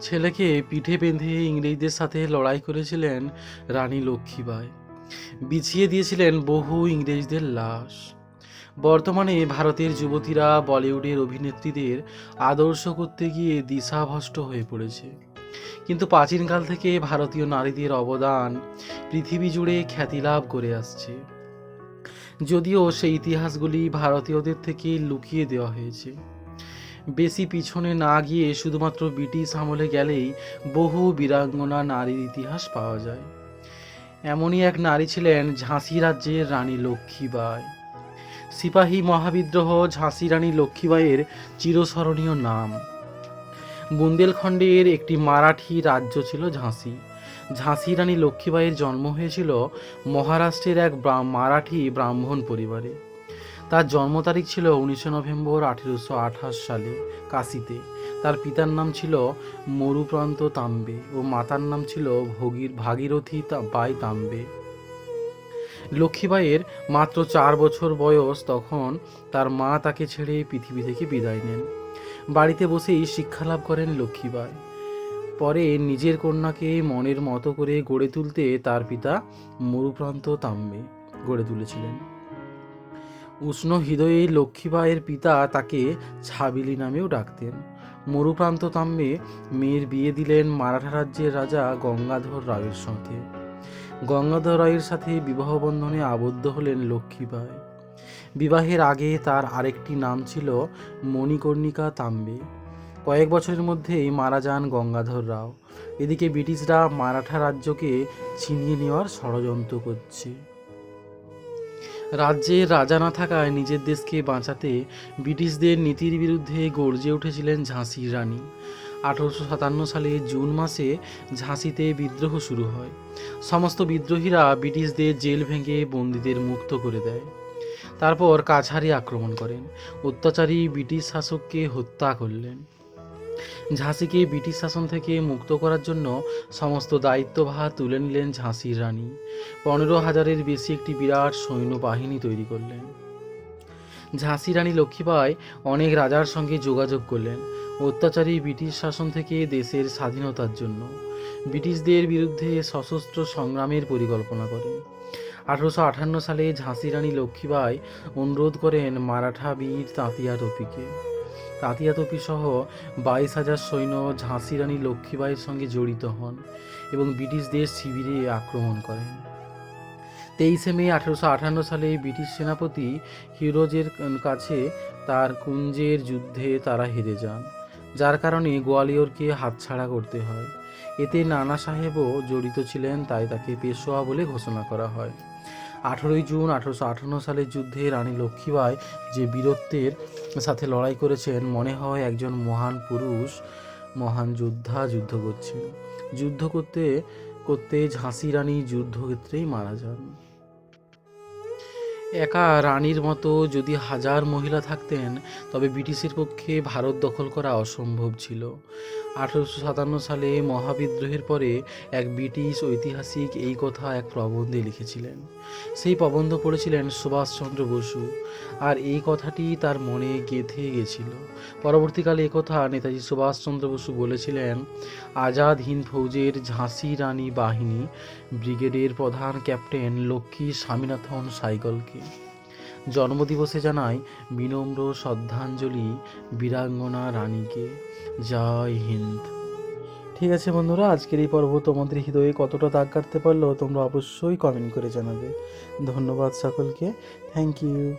ছেলেকে পিঠে বেঁধে ইংরেজদের সাথে লড়াই করেছিলেন রানী লক্ষ্মীবাই। বিছিয়ে দিয়েছিলেন বহু ইংরেজদের লাশ। বর্তমানে ভারতের যুবতীরা বলিউডের অভিনেত্রীদের আদর্শ করতে গিয়ে দিশাভ্রষ্ট হয়ে পড়েছে। কিন্তু প্রাচীনকাল থেকে ভারতীয় নারীদের অবদান পৃথিবী জুড়ে খ্যাতি লাভ করে আসছে। যদিও সেই ইতিহাসগুলি ভারতীয়দের থেকে লুকিয়ে দেওয়া হয়েছে। বেশি পিছনে না গিয়ে শুধুমাত্র ব্রিটিশ আমলে গেলেই বহু বীরাঙ্গনা নারীর ইতিহাস পাওয়া যায়। এমনই এক নারী ছিলেন ঝাঁসি রাজ্যের রানী লক্ষ্মীবাই সিপাহী মহাবিদ্রোহ ঝাঁসি রানী লক্ষ্মীবাইয়ের চিরস্মরণীয় নাম। বুন্দেলখণ্ডের একটি মারাঠি রাজ্য ছিল ঝাঁসি। ঝাঁসি রানী লক্ষ্মীবাইয়ের জন্ম হয়েছিল মহারাষ্ট্রের এক মারাঠি ব্রাহ্মণ পরিবারে। তার জন্ম তারিখ ছিল উনিশে নভেম্বর আঠেরোশো আঠাশ সালে কাশিতে। তার পিতার নাম ছিল মরুপ্রান্ত তাম্বে ও মাতার নাম ছিল ভগীর ভাগীরথী বাই তাম্বে। লক্ষ্মীবাইয়ের মাত্র চার বছর বয়স তখন তার মা তাকে ছেড়ে পৃথিবী থেকে বিদায় নেন। বাড়িতে বসেই শিক্ষালাভ করেন লক্ষ্মীবাই পরে নিজের কন্যাকে মনের মতো করে গড়ে তুলতে তার পিতা মরুপ্রান্ত তাম্বে গড়ে তুলেছিলেন। উষ্ণ হৃদয়ে লক্ষ্মীবাইয়ের পিতা তাকে ছাবিলি নামেও ডাকতেন। মরুপ্রান্ত তাম্বে মেয়ের বিয়ে দিলেন মারাঠা রাজ্যের রাজা গঙ্গাধর রায়ের সাথে গঙ্গাধর রায়ের সাথে বিবাহ বন্ধনে আবদ্ধ হলেন লক্ষ্মীবাই বিবাহের আগে তার আরেকটি নাম ছিল মণিকর্ণিকা তাম্বে। কয়েক বছরের মধ্যেই মারা যান গঙ্গাধর রাও। এদিকে ব্রিটিশরা মারাঠা রাজ্যকে ছিনিয়ে নেওয়ার ষড়যন্ত্র করছে। রাজ্যের রাজা না থাকায় নিজের দেশকে বাঁচাতে ব্রিটিশদের নীতির বিরুদ্ধে গর্জে উঠেছিলেন ঝাঁসির রানী। আঠারোশো সাতান্ন সালে জুন মাসে ঝাঁসিতে বিদ্রোহ শুরু হয়। সমস্ত বিদ্রোহীরা ব্রিটিশদের জেল ভেঙে বন্দীদের মুক্ত করে দেয়। তারপর কাছারি আক্রমণ করেন। অত্যাচারী ব্রিটিশ শাসককে হত্যা করলেন। ঝাঁসিকে ব্রিটিশ শাসন থেকে মুক্ত করার জন্য সমস্ত দায়িত্বভার তুলে নিলেন ঝাঁসির রানী। পনেরো হাজারের বেশি একটি বিরাট সৈন্যবাহিনী তৈরি করলেন। ঝাঁসি রানী লক্ষ্মীবাই অনেক রাজার সঙ্গে যোগাযোগ করলেন। অত্যাচারী ব্রিটিশ শাসন থেকে দেশের স্বাধীনতার জন্য। ব্রিটিশদের বিরুদ্ধে সশস্ত্র সংগ্রামের পরিকল্পনা করেন। আঠারোশো আটান্ন সালে ঝাঁসি রানী লক্ষ্মীবাই অনুরোধ করেন মারাঠা বীর তাঁতিয়া টপিকে তাঁতিয়া টপি সহ বাইশ হাজার সৈন্য ঝাঁসি রানী লক্ষ্মীবাইয়ের সঙ্গে জড়িত হন এবং ব্রিটিশদের শিবিরে আক্রমণ করেন। তেইশে মে আঠারোশো আটান্ন সালে ব্রিটিশ সেনাপতি হিরোজের কাছে তার কুঞ্জের যুদ্ধে তারা হেরে যান, যার কারণে গোয়ালিয়রকে হাতছাড়া করতে হয়। এতে নানা সাহেবও জড়িত ছিলেন, তাই তাকে পেশোয়া বলে ঘোষণা করা হয়। আঠেরোই জুন আঠেরোশো আটান্ন সালের যুদ্ধে রানী লক্ষ্মীবাই যে বীরত্বের সাথে লড়াই করেছেন, মনে হয় একজন মহান পুরুষ, মহান যোদ্ধা যুদ্ধ করছেন। যুদ্ধ করতে করতে ঝাঁসি রানী যুদ্ধক্ষেত্রেই মারা যান। একা রানীর মতো যদি হাজার মহিলা থাকতেন, তবে ব্রিটিশের পক্ষে ভারত দখল করা অসম্ভব ছিল। আঠারোশো সাতান্ন সালে মহাবিদ্রোহের পরে এক ব্রিটিশ ঐতিহাসিক এই কথা এক প্রবন্ধে লিখেছিলেন। সেই প্রবন্ধ পড়েছিলেন সুভাষচন্দ্র বসু। আর এই কথাটি তার মনে গেঁথে গেছিল। পরবর্তীকালে একথা নেতাজি সুভাষচন্দ্র বসু বলেছিলেন, আজাদ হিন্দ ফৌজের ঝাঁসি রানী বাহিনী ব্রিগেডের প্রধান ক্যাপ্টেন লক্ষ্মী স্বামীনাথন সাইকলকে জন্মদিবসে জানাই বিনম্র শ্রদ্ধাঞ্জলি বীরাঙ্গনা রানীকে। জয় হিন্দ। ঠিক আছে বন্ধুরা, আজকের এই পর্ব তোমাদের হৃদয়ে কতটা দাগ কাটতে পারল তোমরা অবশ্যই কমেন্ট করে জানাবে। ধন্যবাদ সকলকে। Thank you